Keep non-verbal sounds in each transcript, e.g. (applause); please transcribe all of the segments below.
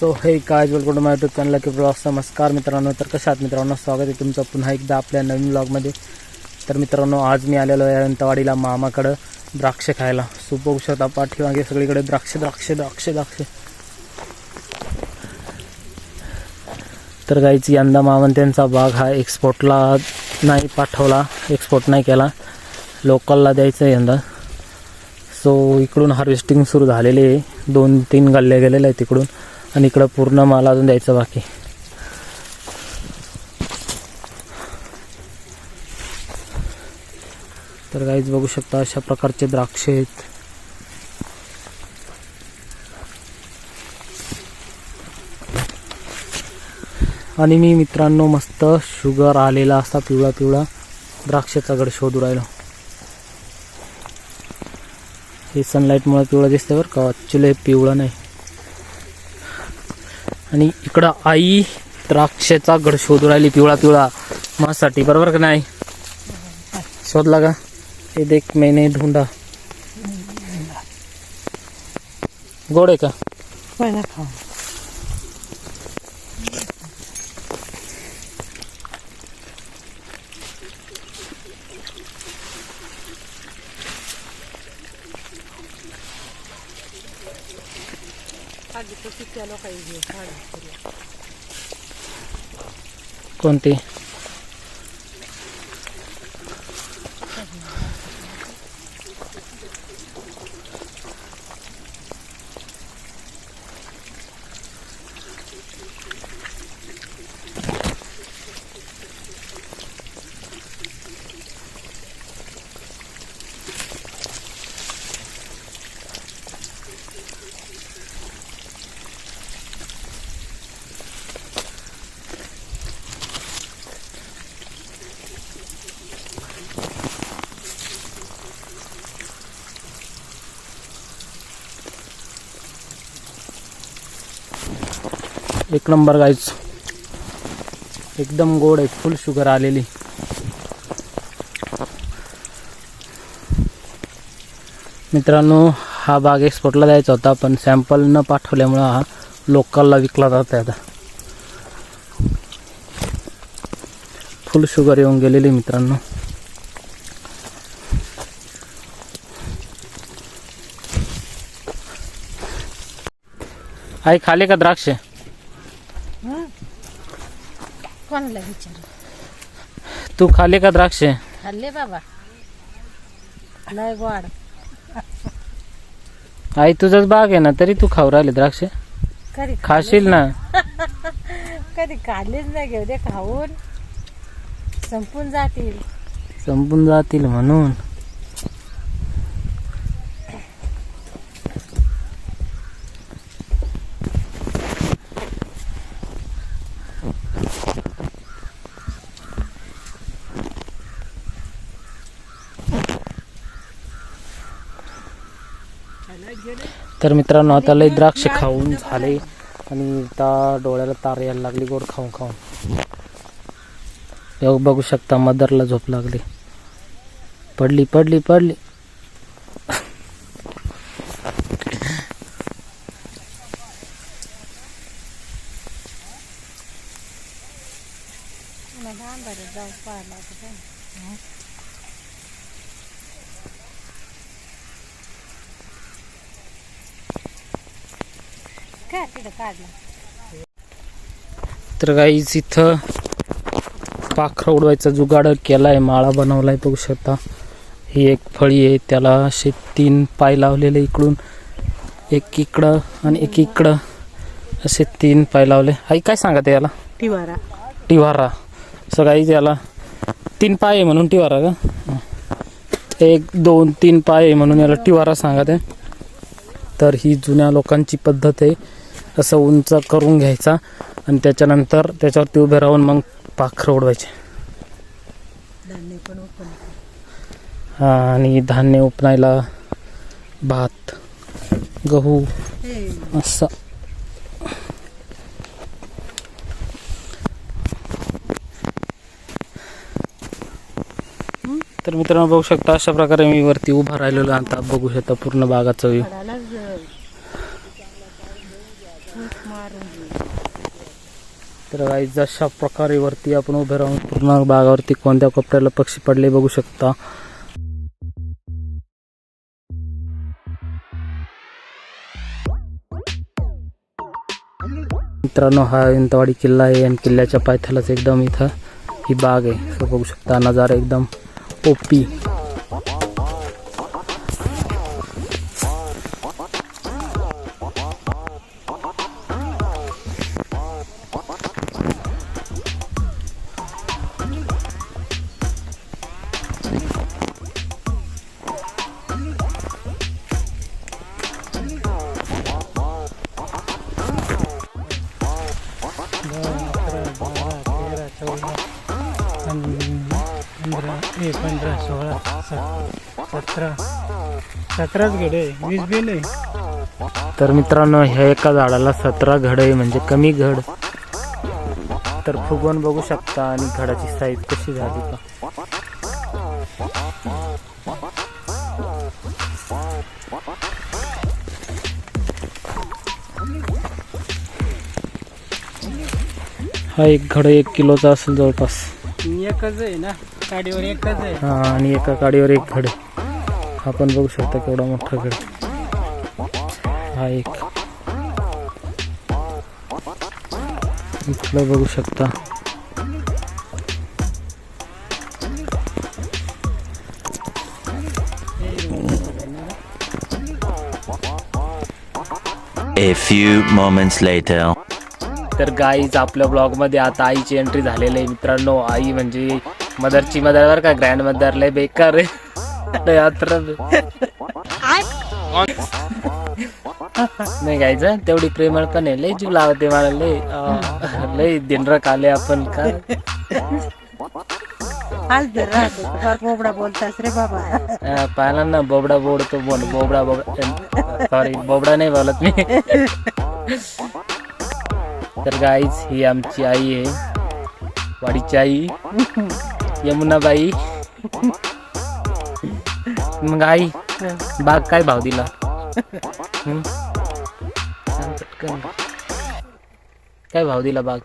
So हे काय welcome to my YouTube channel की ब्लॉग नमस्कार मित्रांनो तर कशात मित्रांनो? स्वागत आहे तुमचं पुन्हा एकदा आपल्या नवीन ब्लॉगमध्ये तर मित्रांनो आज मी आलेलो आहे अंतवाडीला मामाकडं द्राक्ष खायला. सो बघू शकता पाठीमागे सगळीकडे द्राक्ष द्राक्ष द्राक्ष द्राक्ष. तर गाईची यंदा मामन त्यांचा बाग हा एक्सपोर्टला नाही पाठवला एक्सपोर्ट नाही केला. लोकलला द्यायचं आहे यंदा. सो इकडून हार्वेस्टिंग सुरू झालेली आहे. दोन तीन गल्ले गेलेले आहेत तिकडून आणि इकडं पूर्ण माल अजून द्यायचं बाकी. तर काहीच बघू शकता अशा प्रकारचे द्राक्ष आहेत. आणि मी मित्रांनो मस्त शुगर आलेला असा पिवळा पिवळा द्राक्षाचा गड शोधू राहिलो. हे सनलाईटमुळे पिवळं दिसतं बरं का? ॲक्च्युली हे पिवळं नाही. आणि इकडं आई द्राक्षाचा गड शोधून राहिली पिवळा पिवळा. मासाठी बरोबर का नाही? शोधला का? हे देख मेने धुंडा गोड आहे का? कोणती एक नंबर गाईच एकदम गोड आहे फुल शुगर आलेली. मित्रांनो हा बाग एक्सपोर्टला द्यायचा होता पण सॅम्पल न पाठवल्यामुळं हा लोकलला विकला जात आहे आता. फुल शुगर येऊन गेलेली मित्रांनो. आई खाली का द्राक्ष? कोणाला विचार? तू खाले का द्राक्ष? खाल्ले बाबा. लय गोड. आई तुझाच बाग आहे ना तरी तू खाऊ राहिले द्राक्ष. कधी खाशील ना. (laughs) कधी खाल्लेच नाही घेऊ दे खाऊन. संपून जातील. संपून जातील म्हणून. तर मित्रांनो आता लय द्राक्ष खाऊन झाले. आणि आता डोळ्याला तार यायला लागली गोड खाऊन खाऊन. बघू शकता मदरला झोप लागली. पडली पडली पडली जाऊ पाहिला काय तिथं काढला तर गाईच इथं पाखरं उडवायचा जुगाड केलाय माळा बनवलाय बघू शकता ही एक फळी आहे त्याला असे तीन पाय लावलेले इकडून एक इकडं आणि एक इकडं असे तीन पाय लावले. आई काय सांगते याला? टिवारा. टिवारा. काही याला तीन पाय आहे म्हणून टिवारा का. एक दोन तीन पाय आहे म्हणून याला टिवारा सांगत. आहे तर ही जुन्या लोकांची पद्धत आहे. असं उंच करून घ्यायचा आणि त्याच्यानंतर त्याच्यावरती उभे राहून मग पाखरं उडवायचे. आणि धान्य उपणायला भात गहू असं. तर मित्रांनो बघू शकता अशा प्रकारे मी वरती उभा राहिलेलो आता बघू शकता पूर्ण बागाचा व्ह्यू तर गाई जशा प्रकारे वरती आपण उभे राहून पूर्ण बागावरती कोणत्या कोपऱ्याला पक्षी पडले बघू शकता. मित्रांनो हा इंतवाडी किल्ला आहे आणि किल्ल्याच्या पायथ्यालाच एकदम इथं ही बाग आहे. बघू शकता नजारा एकदम ओपी. ए पंधरा सोळा सत- सतरा सतराच घडे वीस बी नाही. तर मित्रांनो ह्या एका झाडाला सतरा घड आहे म्हणजे कमी घड. तर फुगवून बघू शकता आणि घडाची साईज कशी झाली का. हा एक घड एक किलोचा असेल जवळपास. एकच आहे ना. गाडीवर एकच आहे. हा आणि एका काडीवर एक घड आपण बघू शकता केवढा मोठा घड हा एक. इथलं बघू शकता. A few moments later. तर गाईच आपल्या ब्लॉगमध्ये आता आईची एंट्री झालेली आहे. मित्रांनो आई म्हणजे मदरची मदर बर का ग्रँड मदर लय बेकार यात्रा नाही गायचं तेवढी प्रेमळ पण आहे. लय जीव लावते मला लय लय दिनरक आले आपण का? बोबडा बोलतास रे बाबा. अं, पाहिला ना बोबडा बोबडतो बोल बोबडा बोबडा सॉरी बोबडा नाही बोलत मी. तर गाईच ही आमची आई आहे. वाडीची आई. यमुनाबाई मग आई बाग काय भाव दिला? पटकन. काय भाव दिला बाग?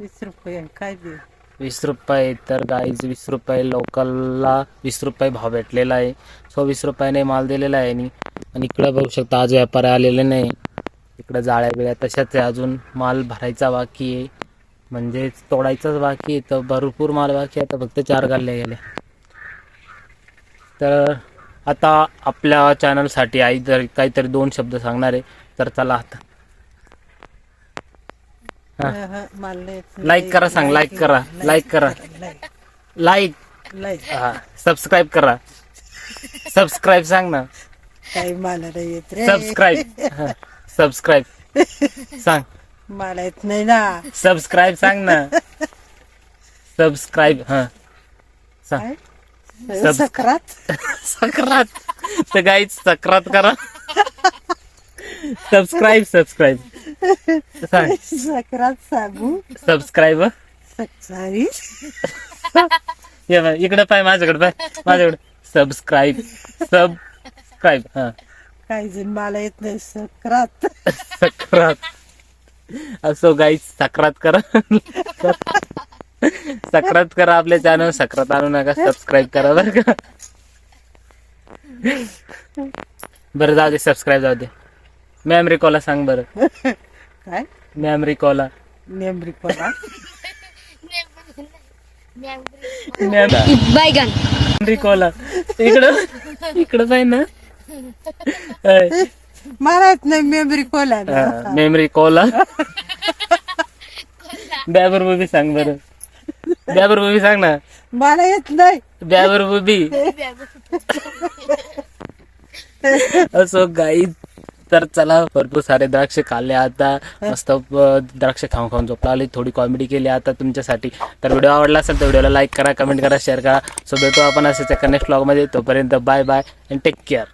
वीस रुपये काय दे? वीस रुपये तर गाईज वीस रुपये लोकलला वीस रुपये भाव भेटलेला आहे. सो वीस रुपयाने माल दिलेला आहे आणि आणि इकडं बघू शकता आज व्यापारी आलेले नाही. इकडं जाळ्या बिळ्या तशाच आहे अजून. माल भरायचा बाकी आहे. म्हणजे तोडायचाच बाकी तर भरपूर माल बाकी आता फक्त चार गाल्ल्या गेल्या. तर आता आपल्या चॅनलसाठी आई जर काहीतरी दोन शब्द सांगणार आहे तर चला आता. लाईक करा सांग. लाईक करा. लाईक करा. लाईक लाईक हा. सबस्क्राईब करा. सबस्क्राईब सांग ना. काही मला नाही येत रे. सबस्क्राईब (laughs) सबस्क्राईब सांग. मला येत नाही ना. सबस्क्राईब सांग ना. सबस्क्राईब हा. सांग सब- सकरात? (laughs) सक्रात. तर गाईच सक्रात करा. सबस्क्राईब सबस्क्राईब सांग सकरात सांगू. सबस्क्राईब सॉरी ये इकडे पाय माझ्याकडे पाय. माझ्याकडे. सबस्क्राईब सबस्क्राईब हा. काही जण मला येत नाही. सकरात. सक्रात. असो गाई सक्रात करा. सक्रात करा आपल्या चॅनल सक्रात आणू नका सबस्क्राईब करा बरं का. बरं जाऊ दे सबस्क्राईब जाऊ दे. मॅम रिकॉला सांग बरं. काय? मॅम रिकॉला नेमरी पडा मॅम बैगन रिकॉला इकडं इकडं पाहिजे ना. मला येत नाही मेमरी कोला मेमरी कॉला बॅबर बुबी सांग बरं. बॅबर बुबी सांग ना. मला येत नाही. बॅबर बुबी असो गाई तर चला भरपूर सारे द्राक्ष खाल्ले आता. मस्त द्राक्ष खाऊन खाऊन झोपला आली थोडी कॉमेडी केली आता तुमच्यासाठी. तर व्हिडिओ आवडला असेल तर व्हिडिओला लाईक करा कमेंट करा शेअर करा. सो भेटू आपण असेच एका नेक्स्टमध्ये. तोपर्यंत bye bye and take care